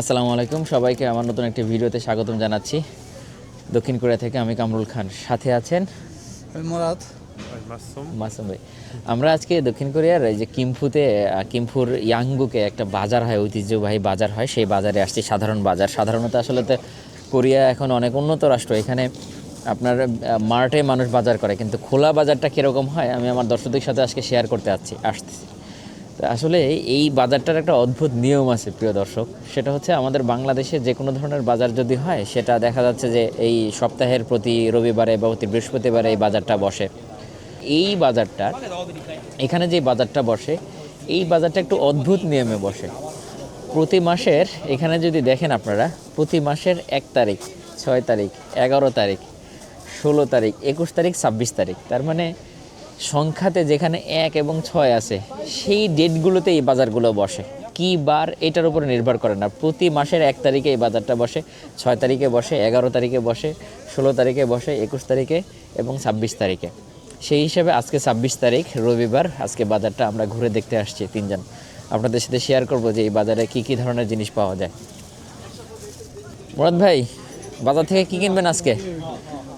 আসসালামু আলাইকুম সবাইকে আমার নতুন একটি ভিডিওতে স্বাগতম জানাচ্ছি। দক্ষিণ কোরিয়া থেকে আমি কামরুল খান। সাথে আছেন মোরাদ। মাসুম। মাসুম ভাই। আমরা আজকে দক্ষিণ কোরিয়ার এই যে কিমফুতে কিমফুর ইয়াংগুকে একটা বাজার হয় ঐতিহ্যবাহী বাজার হয় সেই বাজারে আসছি সাধারণ বাজার। সাধারণত আসলে তো কোরিয়া এখন অনেক উন্নত রাষ্ট্র। এখানে আপনার মার্টে মানুষ বাজার করে কিন্তু খোলা বাজারটা কীরকম হয় আমি আমার দর্শকদের সাথে আজকে শেয়ার করতে আসছি আসতেছি। আসলে এই বাজারটার একটা অদ্ভুত নিয়ম আছে, প্রিয় দর্শক। সেটা হচ্ছে আমাদের বাংলাদেশে যে কোনো ধরনের বাজার যদি হয়, সেটা দেখা যাচ্ছে যে এই সপ্তাহের প্রতি রবিবারে বা প্রতি বৃহস্পতিবারে এই বাজারটা বসে। এই বাজারটা, এখানে যে বাজারটা বসে, এই বাজারটা একটু অদ্ভুত নিয়মে বসে। প্রতি মাসের, এখানে যদি দেখেন আপনারা, প্রতি মাসের এক তারিখ, ছয় তারিখ, এগারো তারিখ, ষোলো তারিখ, একুশ তারিখ, ছাব্বিশ তারিখ। তার মানে সংখ্যাতে যেখানে এক এবং ছয় আছে, সেই ডেটগুলোতে এই বাজারগুলো বসে। কি বার এটার উপরে নির্ভর করে না। প্রতি মাসের এক তারিখে এই বাজারটা বসে, ছয় তারিখে বসে, এগারো তারিখে বসে, ষোলো তারিখে বসে, একুশ তারিখে এবং ছাব্বিশ তারিখে। সেই হিসাবে আজকে ছাব্বিশ তারিখ, রবিবার আজকে বাজারটা আমরা ঘুরে দেখতে আসছি তিনজন। আপনাদের সাথে শেয়ার করব যে এই বাজারে কি কি ধরনের জিনিস পাওয়া যায়। মুরাদ ভাই, বাজার থেকে কি কিনবেন আজকে?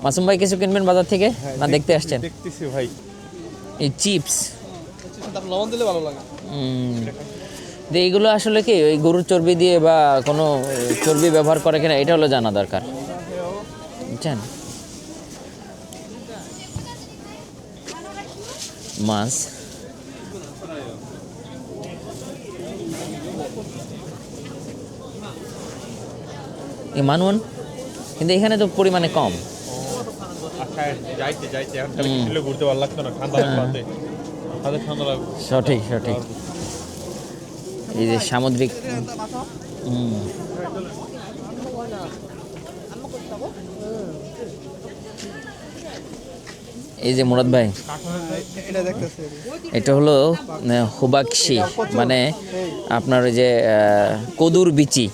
মাসুম ভাই, কিছু কিনবেন বাজার থেকে? না, দেখতে আসছেন? দেখতেছি ভাই। এই চিপস। লবণ দিলে ভালো লাগে। যে এইগুলো আসলে কি ওই গরুর চর্বি দিয়ে বা কোনো চর্বি ব্যবহার করে কিনা এটা হলো জানা দরকার। বুঝছেন? মাছ। এই মানুন কিন্তু এখানে তো পরিমাণে কম। যাইতে যাইতে এখন তাহলে ঘুরতে ভালো লাগতো না ঠান্ডা লাগবে হাতে ঠান্ডা লাগবে সঠিক সঠিক। এই যে সামুদ্রিক এই যে মুরাদ ভাই এটা হলো হুবাকশি। মানে আপনার ওই যে কদুর বিচি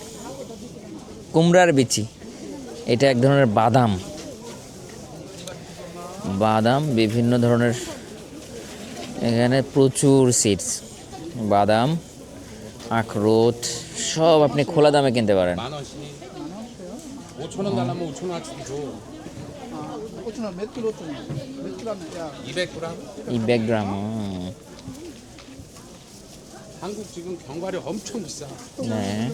কুমড়ার বিচি। এটা এক ধরনের বাদাম। বাদাম বিভিন্ন ধরনের এখানে প্রচুর সিডস বাদাম আখরোট সব আপনি খোলা দামে কিনতে পারেন 5천 원 달라면 5천 원어치 줘. 오천 몇 킬로 오천 몇 킬로 하네 야 200g. 이 백그램 한국 지금 견과류 엄청 비싸. হ্যাঁ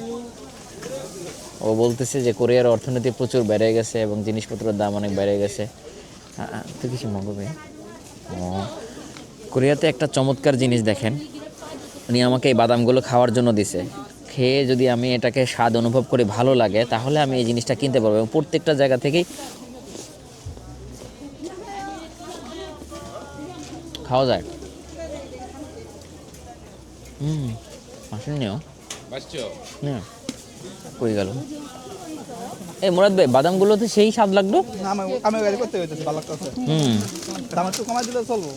ও বলতেছে যে কোরিয়ার অর্থনীতি প্রচুর বেড়ে গেছে এবং জিনিসপত্রের দাম অনেক বেড়ে গেছে তুই কিছু মঙ্গবে ও কোরিয়াতে একটা চমৎকার জিনিস দেখেন। উনি আমাকে এই বাদামগুলো খাওয়ার জন্য দিছে। খেয়ে যদি আমি এটাকে স্বাদ অনুভব করি ভালো লাগে তাহলে আমি এই জিনিসটা কিনতে পারব এবং প্রত্যেকটা জায়গা থেকেই খাওয়া যায়। হুম আসেন নিও। কই গেল? এই মুরাদ ভাই বাদামগুলো তো সেই স্বাদ লাগল না আমি আমি গাড়ি করতে হইতেছে ভালো লাগতেছে। হুম। দাম একটু কমাই দিলে চলবো।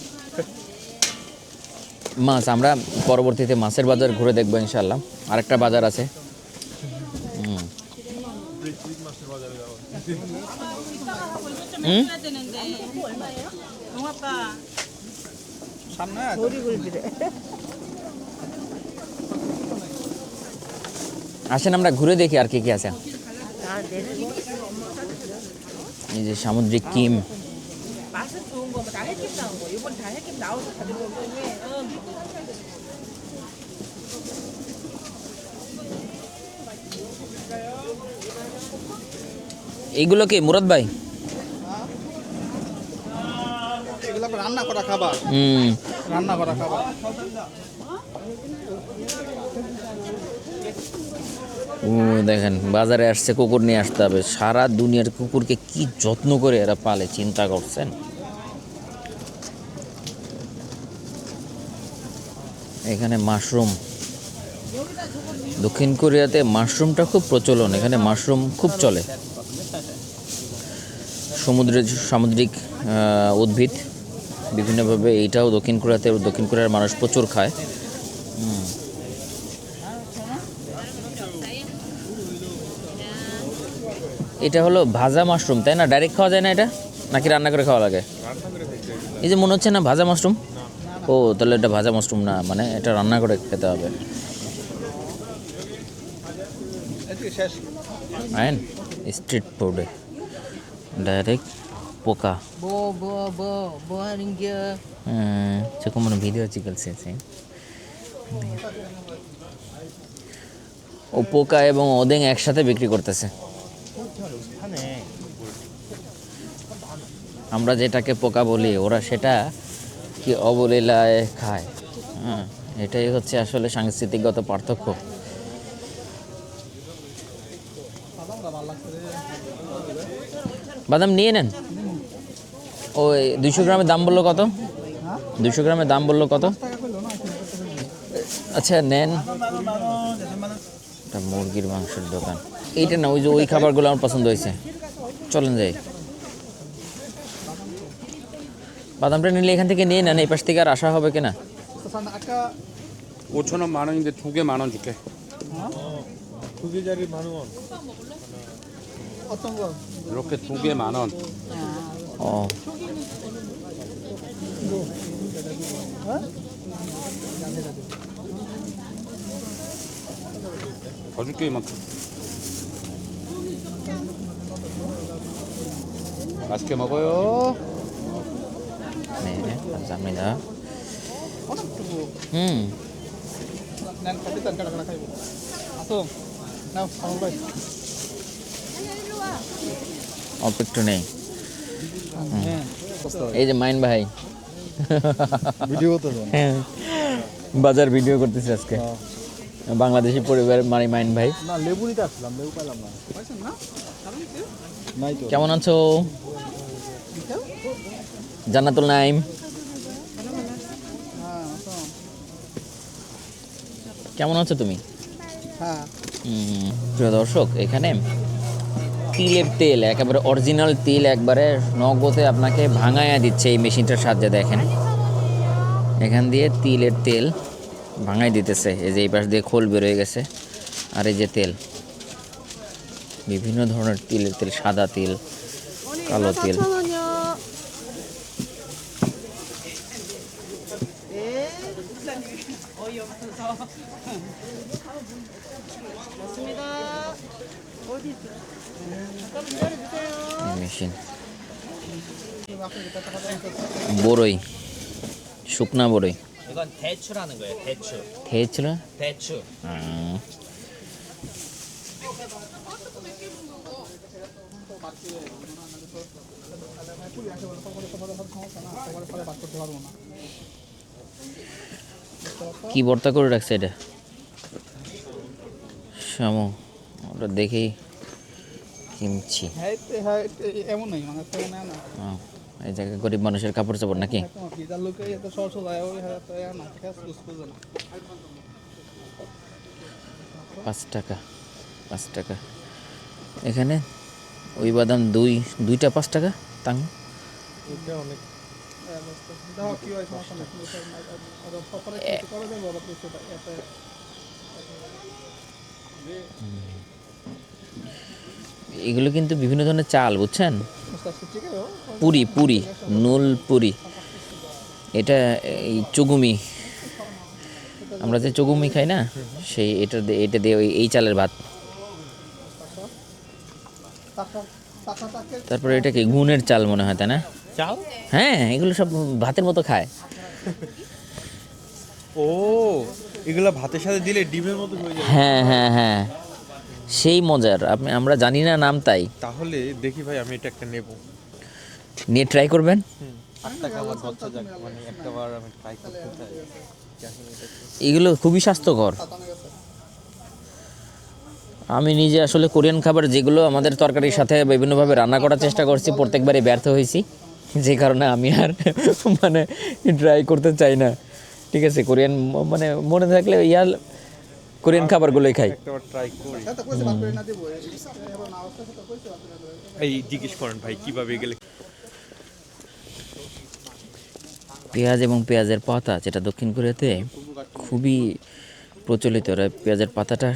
মাছ আমরা পরবর্তীতে মাছের বাজার ঘুরে দেখব ইনশাল্লাহ আরেকটা বাজার আছে? আসেন আমরা ঘুরে দেখি আর কি কি আছে। এই যে সামুদ্রিক কিম। এইগুলো কি মুরাদ ভাই? রান্না করা খাবার। রান্না করা খাবার। দেখেন, বাজারে আসছে, কুকুর নিয়ে আসতে হবে। সারা দুনিয়ার কুকুরকে কি যত্ন করে এরা পালে, চিন্তা করছেন? এখানে মাশরুম। দক্ষিণ কোরিয়াতে মাশরুমটা খুব প্রচলন, এখানে মাশরুম খুব চলে। সমুদ্রের সামুদ্রিক উদ্ভিদ, বিভিন্নভাবে এইটাও দক্ষিণ কোরিয়াতে, দক্ষিণ কোরিয়ার মানুষ প্রচুর খায়। এটা হলো ভাজা মাশরুম তাই না? ডাইরেক্ট খাওয়া যায় না এটা? নাকি রান্না করে খাওয়া লাগে? এই যে মনে হচ্ছে না ভাজা মাশরুম? ও তাহলে এটা ভাজা মাশরুম না মানে এটা রান্না করে খেতে হবে। স্ট্রিট ফুডে ডাইরেক্ট পোকা। চকু মনে ভিডিও চিকিৎসেছে ও পোকা এবং ওদেং একসাথে বিক্রি করতেছে। আমরা যেটাকে পোকা বলি, ওরা সেটা কি অবলীলায় খায়। হ্যাঁ এটাই হচ্ছে আসলে সাংস্কৃতিকগত পার্থক্য। বাদাম নিয়ে নেন। ওই দুশো গ্রামের দাম বলল কত? দুশো গ্রামের দাম বলল কত? আচ্ছা নেন। মুরগির মাংসের দোকান। এইটা না ওই যে ওই খাবারগুলো আমার পছন্দ হয়েছে চলেন যাই বাদামটা নিলে এখান থেকে নিয়ে নেন এই পাশ থেকে আর আসা হবে কিনা 사산 아까 5천 원 만 원인데 두 개 만 원 줄게. 두 개짜리 만 원. 어떤 거? 이렇게 두 개 만 원. ও 더 줄게 이만큼. 맛있게 먹어요. 네 감사합니다 어느 두고 음 난 커피잔 가라 가라 가이고 আসো নাও আমার ভাই অল্প একটু নেই হ্যাঁ এই যে মাইন ভাই ভিডিও তো হ্যাঁ বাজার ভিডিও করতেছি আজকে বাংলাদেশি পরিবার মারি মাইন ভাই। না লেবু নিতে আসলাম লেবু পেলাম না নাই তো। কেমন আছো? জান্নাতুল নাইম হ্যাঁ কেমন আছো তুমি? হ্যাঁ। প্রিয় দর্শক এখানে তিলের তেল একেবারে অরিজিনাল তিল একবারে নগদে আপনাকে ভাঙায়া দিচ্ছে এই মেশিনটার সাহায্যে দেখেন। এখান দিয়ে তিলের তেল ভাঙাই দিতেছে। এই যে এই পাশ দিয়ে খোল বেরোয় গেছে। আর এই যে তেল। বিভিন্ন ধরনের তিলের তেল, সাদা তিল, কালো তিল। মেশিন। শুকনা বড়ই 이건 대추라는 거예요. 대추. খেয়েছিল 대추. 아, কি ভর্তা করে রাখছে এটা শামু ওটা দেখেই কিমছি হ্যাঁ এতে- হ্যাঁ এতে- এমন নাই মানে তেমন না না ও, এই জায়গায় গরিব মানুষের কাপড় চাপড় নাকি? পাঁচ টাকা পাঁচ টাকা। এখানে ওই বাদাম দুই, দুইটা পাঁচ টাকা, তাং। এগুলো কিন্তু বিভিন্ন ধরনের চাল, বুঝছেন? পুরি পুরি নুল পুরি। এটা এই চুগুমি। আমরা যে চুগুমি খাই না সেই এটা এটা দিয়ে ওই এই চালের ভাত। তারপরে এটা কি গুনের চাল মনে হয় তাই না? চাল? হ্যাঁ এগুলো সব ভাতের মতো খায়। ও এগুলো ভাতের সাথে দিলে ডিমের মতো হয়ে যাবে। হ্যাঁ হ্যাঁ হ্যাঁ। সেই মজার আপনি আমরা জানি না নাম তাই। তাহলে দেখি ভাই আমি এটা একটা নেব। নিয়ে ট্রাই করবেন? মানে এগুলো খুবই স্বাস্থ্যকর। আমি নিজে আসলে কোরিয়ান খাবার যেগুলো আমাদের তরকারির সাথে বিভিন্নভাবে রান্না করার চেষ্টা করছি প্রত্যেকবারই ব্যর্থ হয়েছি। যে কারণে আমি আর মানে ট্রাই করতে চাই না। ঠিক আছে কোরিয়ান মানে মনে থাকলে ইয়ার কোরিয়ান খাবারগুলোই খাই। ট্রাই করি। এই জিজ্ঞেস করেন ভাই কীভাবে গেলে? পেঁয়াজ এবং পেঁয়াজের পাতা যেটা দক্ষিণ কোরিয়াতে খুবই প্রচলিত পেঁয়াজের পাতাটা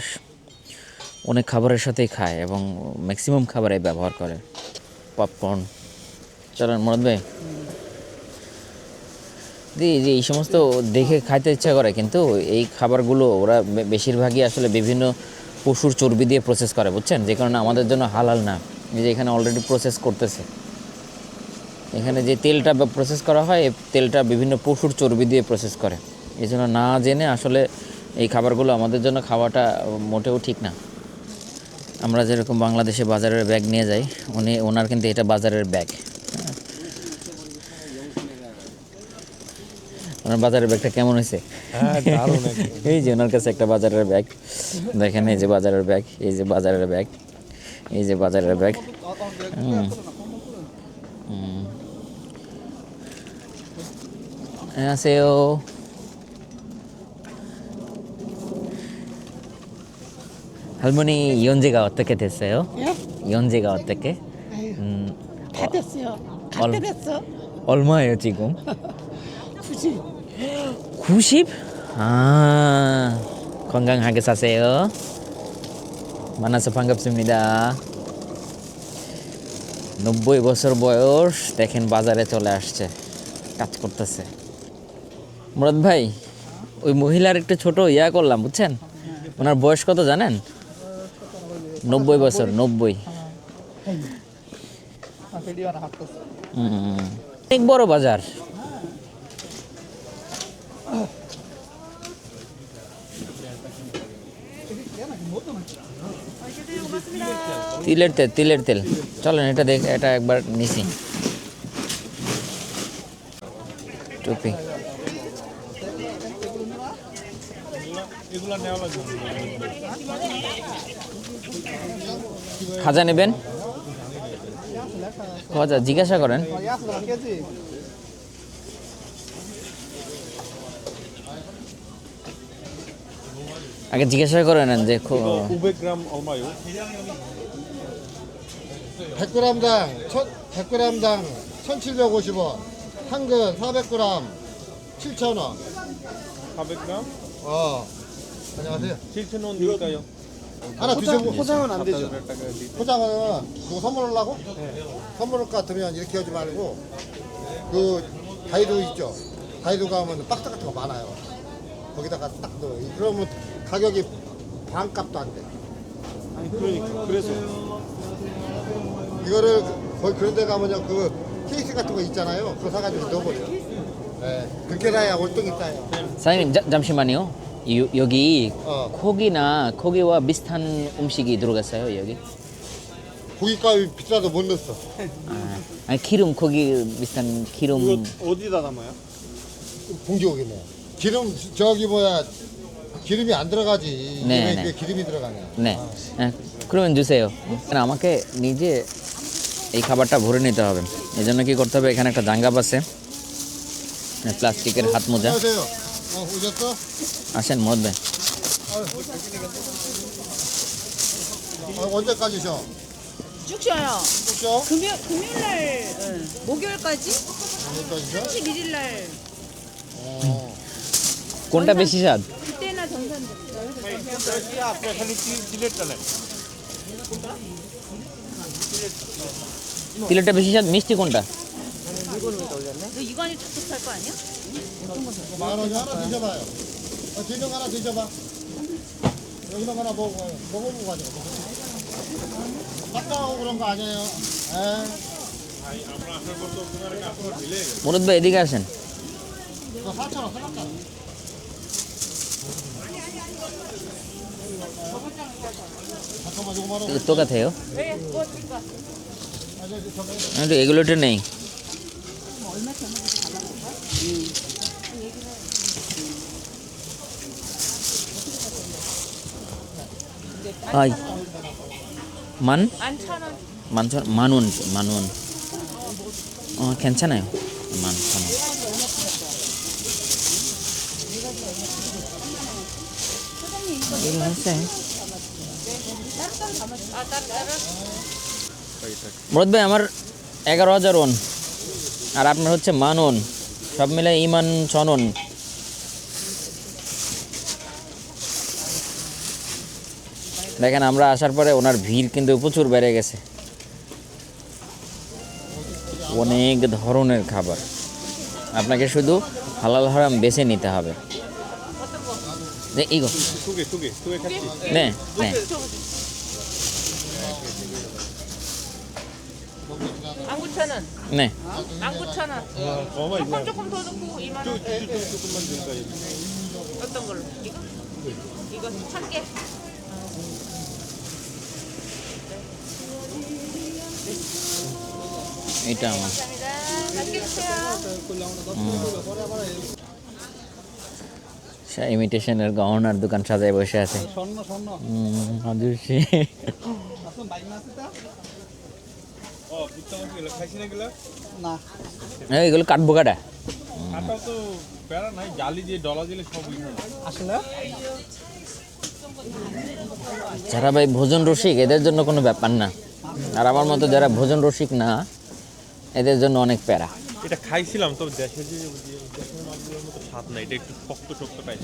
অনেক খাবারের সাথেই খায় এবং ম্যাক্সিমাম খাবারে ব্যবহার করে। পপকর্ন চলেন মরদ ভাই। জি জি, এই সমস্ত দেখে খাইতে ইচ্ছা করে, কিন্তু এই খাবারগুলো ওরা বেশিরভাগই আসলে বিভিন্ন পশুর চর্বি দিয়ে প্রসেস করে, বুঝছেন? যে কারণে আমাদের জন্য হালাল না। যে এখানে অলরেডি প্রসেস করতেছে। এখানে যে তেলটা প্রসেস করা হয়, এই তেলটা বিভিন্ন পশুর চর্বি দিয়ে প্রসেস করে। এই জন্য না জেনে আসলে এই খাবারগুলো আমাদের জন্য খাওয়াটা মোটেও ঠিক না। আমরা যেরকম বাংলাদেশে বাজারের ব্যাগ নিয়ে যাই, উনি, ওনার কিন্তু এটা বাজারের ব্যাগ ওনার বাজারের ব্যাগটা কেমন হয়েছে এই যে ওনার কাছে একটা বাজারের ব্যাগ দেখেন এই যে বাজারের ব্যাগ এই যে বাজারের ব্যাগ এই যে বাজারের ব্যাগ হুম 음. 안녕하세요. 할머니 연재가 어떻게 됐어요? 예? 연재가 어떻게? 아유, 음, 다 됐어요. 얼- 갈 때 됐어. 얼마예요 지금? 굳이 90? 아, 건강하게 사세요. 만나서 반갑습니다. নব্বই বছর বয়স দেখেন বাজারে চলে আসছে কাজ করতেছে মুরাদ ভাই ওই মহিলার একটু ছোট ইয়া করলাম বুঝছেন ওনার বয়স কত জানেন নব্বই বছর নব্বই ভিডিও না হাঁটতেছে হুম। অনেক বড় বাজার তিলের তেল তিলের তেল। চলেন, এটা দেখ, এটা একবার নিছি টুপি। খাজা নেবেন? খাজা, জিজ্ঞাসা করেন। আগে জিজ্ঞাসা করে নেন যে খু- 500g 얼마요? 100g당 100g당 1,750원. 한근 400g 7,000원. 400g? 어. 안녕하세요. 7,000원 드릴까요? 하나 드셔보. 포장은 안 되죠 포장은 그거 선물하려고? 선물할 것 같으면 이렇게 하지 말고 그 다이도 있죠. 다이도 가면 박스 같은 거 많아요. 거기다가 딱 넣어. 그러면 가격이 반값도 안 돼. 아니 그러니까 그래서 이거를 거기 그런 데 가면요 그 케이스 같은 거 있잖아요. 그거 사가지고 넣어버려. 네. 그렇게 해야 월등히 싸요. 사장님 잠- 잠시만요 요- 여기 어. 고기나 고기와 비슷한 음식이 들어갔어요 여기 고깃값이 비싸도 못 넣었어. 아, 아니 기름 고기 비슷한 기름 이거 어디다 담아요? 공기오겠네. 기름 저기 뭐야 기름이 안 들어가지. 네, 왜 네. 이게 기름이 들어가냐. 네 হ্যাঁ, 그러면 주세요 আমাকে নিজে এই খাবারটা ভরে নিতে হবে এই জন্য কি করতে হবে এখানে একটা জাঙ্গাব আছে হ্যাঁ, প্লাস্টিকের হাত মোজা 안녕하세요. 어, 오셨어? আসেন মধ্যে 어, 언제까지 쉬어? 쭉 쉬어요. 쭉 쉬어? 금요 금요일 날 응. 목요일까지 언제까지 쉬어? 31일 날 어. কোনটা বেশি স্বাদ 그때나 전산 앞에 살리 찔렸잖아요. তিলেরটা বেশি স্বাদ মিষ্টি কোনটা 너 이거 아니 툭툭 할거 아니야? 만 원이 하나 드셔봐요. 어, 진영 하나 드셔봐. 여기다 하나 먹어봐요. 먹어보고 가자. 깎아오고 그런 거 아니에요. 에? মুরদ ভাই এদিকে আসেন 그거 4,000원 사갔잖아. 잠깐만, 요 তো কথায় কিন্তু এগুলোটা নেই আই মান মানছন মানুন মানুন ও খেনছা নাই মরদ ভাই, আমার এগারো হাজার ওন আর আপনার হচ্ছে মানন সব মিলে ইমান ছনন দেখেন, আমরা আসার পরে ওনার ভিড় কিন্তু প্রচুর বেড়ে গেছে। অনেক ধরনের খাবার। আপনাকে শুধু হালাল হারাম বেছে নিতে হবে। 네, 이거. 두 개, 두 개, 두 개 같이. 네, 네. 만 구천 원. 네. 만 구천 원. 조금 조금 더 넣고 이만 원. 조금만 드니까 어떤 걸로? 이거? 이거 천 개. 일단. 감사합니다. 맛있게 드세요. 음. ইমিটেশনের গহনার দোকান সাজায় বসে আছে। হাজুর সে এগুলো কাটবো কাটা। যারা ভাই ভোজন রসিক এদের জন্য কোনো ব্যাপার না। আর আমার মতো যারা ভোজন রসিক না এদের জন্য অনেক প্যারা। এটা খাইছিলাম তো দেশে স্বাদ নাই এটা একটু শক্ত শক্ত টাইপ